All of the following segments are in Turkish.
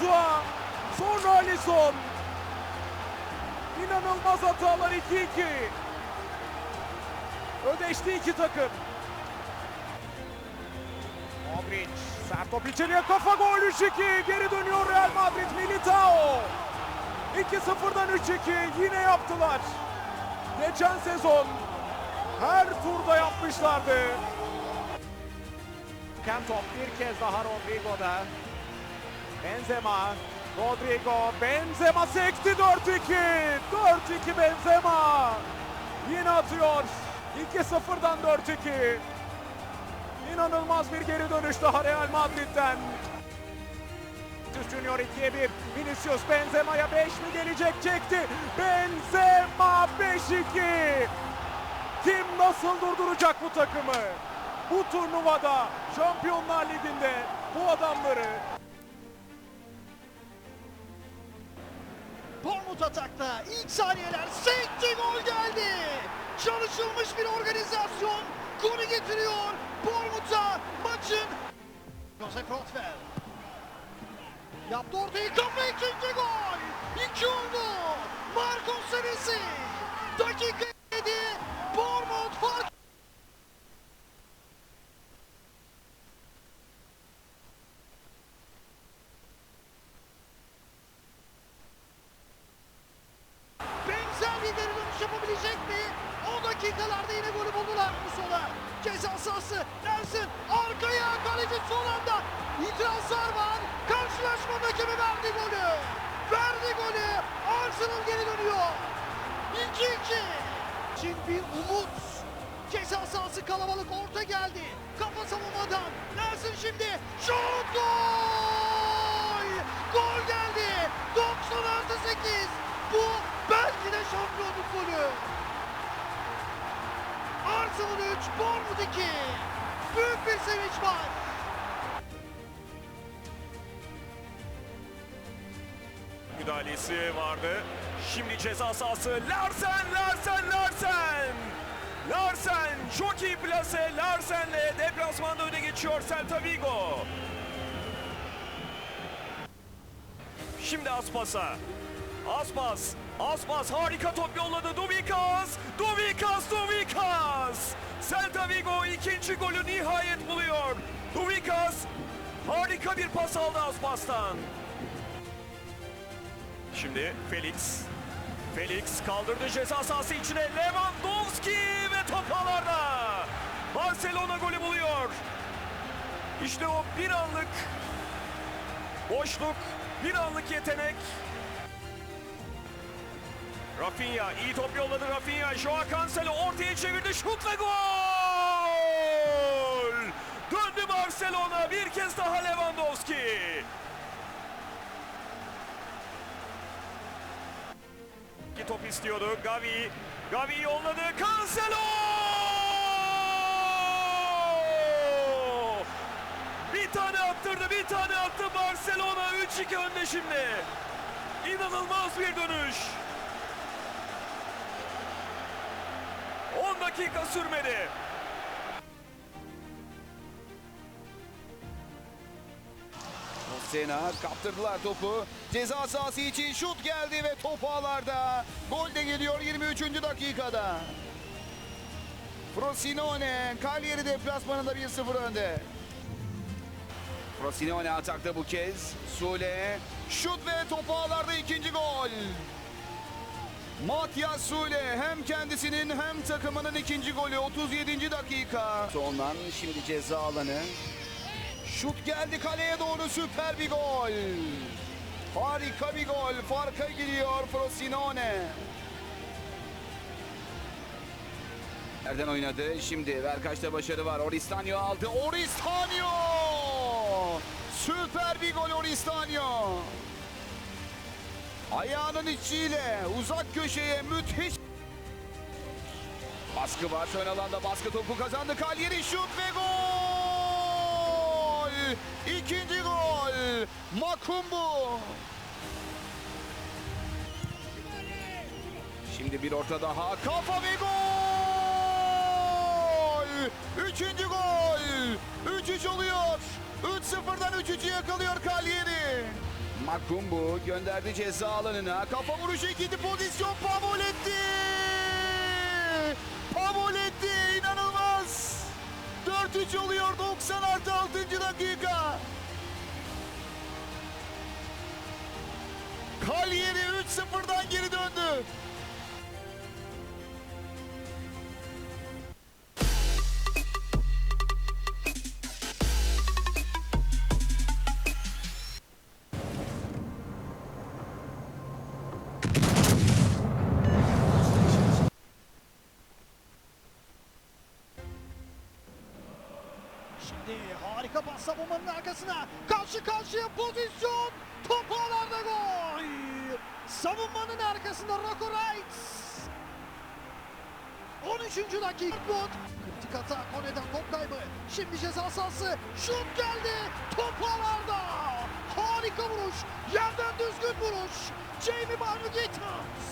Kurtuğa, sonra Alisson. İnanılmaz hatalar 2-2. Ödeşti iki takım. Modric, sert top içeriye kafa gol 3-2. Geri dönüyor Real Madrid Militao. 2-0'dan 3-2 yine yaptılar. Geçen sezon her turda yapmışlardı. Ken top bir kez daha Rodrigo'da. Benzema, Rodrigo, Benzema sekti 4-2. 4-2 Benzema. Yine atıyor. 2-0'dan 4-2. İnanılmaz bir geri dönüş daha Real Madrid'den. Vinicius Junior 2'ye 1. Vinicius Benzema'ya 5 mi gelecek? Çekti. Benzema 5-2. Kim nasıl durduracak bu takımı? Bu turnuvada Şampiyonlar Ligi'nde bu adamları Bournemouth atakta ilk saniyeler sekti gol geldi. Çalışılmış bir organizasyon golü getiriyor. Bournemouth'a maçın Josef Rothwell yaptı ortayı kafa ikinci gol. İki oldu. Marcos Senesi. Dakika 7. Bournemouth fark benzer bir geri dönüş yapabilecek mi? O dakikalarda yine golü buldular sola. Ceza sahası Nelson arkaya kaleci son anda itirazlar var. Karşılaşma hakemi verdi golü. Verdi golü. Arsenal geri dönüyor. 2-2. Için bir umut. Ceza sahası kalabalık orta geldi. Kafa savunmadan. Nelson şimdi şut gol. Gol geldi. 90 artı 8. Bu belki de şampiyonluk golü. Arsenal 3, Bournemouth 2. Büyük bir sevinç var. müdahalesi vardı. Şimdi ceza sahası Larsen, Larsen, Larsen. Larsen çok iyi plase. Larsen'le deplasmanda öne geçiyor Celta Vigo. Şimdi Aspas'a. Aspas, Aspas harika top yolladı. Duvikas, Duvikas, Duvikas. Celta Vigo ikinci golü nihayet buluyor. Duvikas harika bir pas aldı Aspas'tan. Şimdi Felix. Felix kaldırdı ceza sahası içine. Lewandowski ve top ağlarda. Barcelona golü buluyor. İşte o bir anlık boşluk, bir anlık yetenek. Rafinha iyi top yolladı Rafinha. Joao Cancelo ortaya çevirdi. Şut ve gol! Döndü Barcelona. Bir kez daha Lewandowski. İki top istiyordu. Gavi. Gavi yolladı. Cancelo! Bir tane attırdı, bir tane attı Barcelona. 3-2 önde şimdi. İnanılmaz bir dönüş. 10 dakika sürmedi. Sena kaptırdılar topu. Ceza sahası için şut geldi ve top ağlarda. Gol de geliyor 23. dakikada. Frosinone Cagliari deplasmanında 1-0 önde. Frosinone atakta bu kez. Sule şut ve top ağlarda ikinci gol. Matias Sule hem kendisinin hem takımının ikinci golü 37. dakika. Sondan şimdi ceza alanı. Şut geldi kaleye doğru süper bir gol. Harika bir gol. Farka giriyor Frosinone. Nereden oynadı? Şimdi Verkaç'ta başarı var. Oristanio aldı. Oristanio! Süper bir gol Oristanio. Ayağının içiyle uzak köşeye müthiş Baskı var ön alanda baskı topu kazandı. Kalyeri şut ve gol! İkinci gol! Makumbu! Şimdi bir orta daha. Kafa ve gol! Üçüncü gol! 3-3 oluyor. 3-0'dan 3-3'ü yakalıyor Kalyeri. Makumbu gönderdi ceza alanına. Kafa vuruşu ikinci pozisyon Pavoletti. Pavoletti inanılmaz. 4-3 oluyor 90 artı 6. dakika. Kalyeri 3-0'dan geri döndü. Şimdi harika pas savunmanın arkasına. Karşı karşıya pozisyon. Top ağlarda gol. Savunmanın arkasında Rocco Wright. 13. dakika. Kritik hata Kone'den top kaybı. Şimdi ceza sahası. Şut geldi. Top ağlarda. Harika vuruş. Yerden düzgün vuruş. Jamie Barnugitans.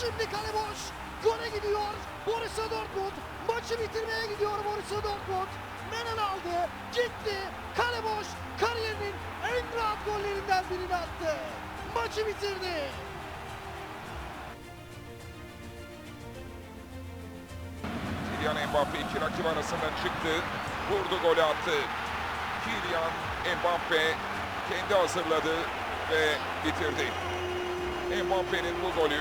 Şimdi kale boş. Gole gidiyor. Borussia Dortmund. Maçı bitirmeye gidiyor Borussia Dortmund. Menen aldı. Gitti. Kale boş. Kariyerinin en rahat gollerinden birini attı. Maçı bitirdi. Kylian Mbappe iki rakip arasından çıktı. Vurdu golü attı. Kylian Mbappe kendi hazırladı ve bitirdi. Mbappe'nin bu golü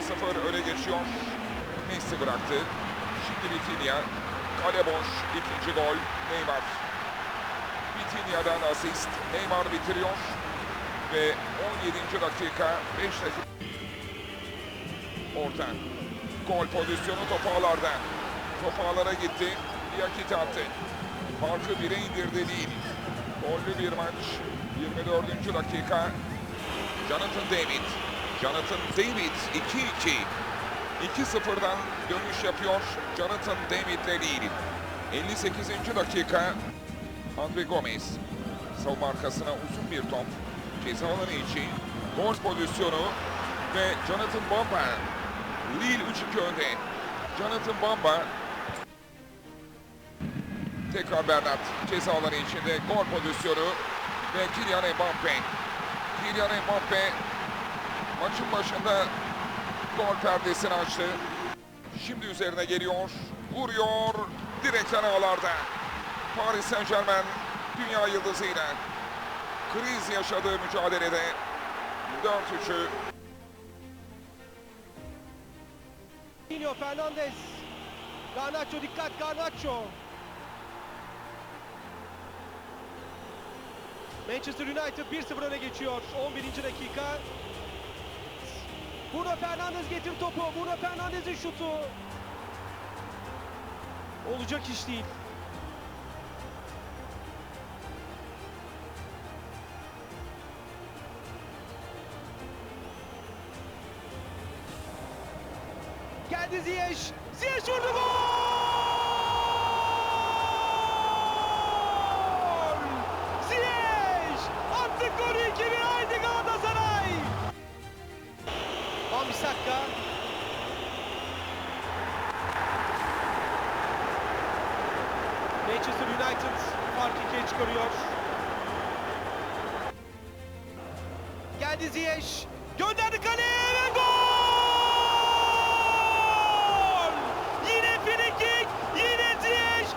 1-0 öne geçiyor. Messi bıraktı. Şimdi Vitinha. Kale boş. İkinci gol. Neymar. Vitinha'dan asist. Neymar bitiriyor. Ve 17. dakika 5 dakika. Orta. Gol pozisyonu top ağlarda. Top ağlara gitti. Yakit attı. Farkı bire indirdi değil. Gollü bir maç. 24. dakika. Jonathan David. Jonathan David 2-2. 2-0'dan dönüş yapıyor Jonathan David'le değil. 58. dakika. Andre Gomez. Savunma arkasına uzun bir top. Ceza alanı içi. Gol pozisyonu ve Jonathan Bamba. Lille 3-2 önde. Jonathan Bamba. Tekrar Bernat ceza alanı içinde gol pozisyonu ve Kylian Mbappe. Kylian Mbappe maçın başında gol perdesini açtı. Şimdi üzerine geliyor, vuruyor, direkten ağlarda. Paris Saint Germain dünya yıldızıyla kriz yaşadığı mücadelede 4-3'ü Nino Fernandez. Garnacho dikkat Garnacho. Manchester United 1-0 öne geçiyor. 11. dakika. Bruno Fernandes getir topu. Bruno Fernandes'in şutu. Olacak iş değil. Geldi Ziyech. Ziyech vurdu gol! Manchester United farkı ikiye çıkarıyor. Geldi Ziyech. Gönderdi kaleye ve gol! Yine frikik, yine Ziyech.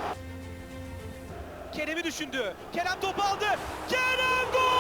Kerem'i düşündü. Kerem topu aldı. Kerem gol!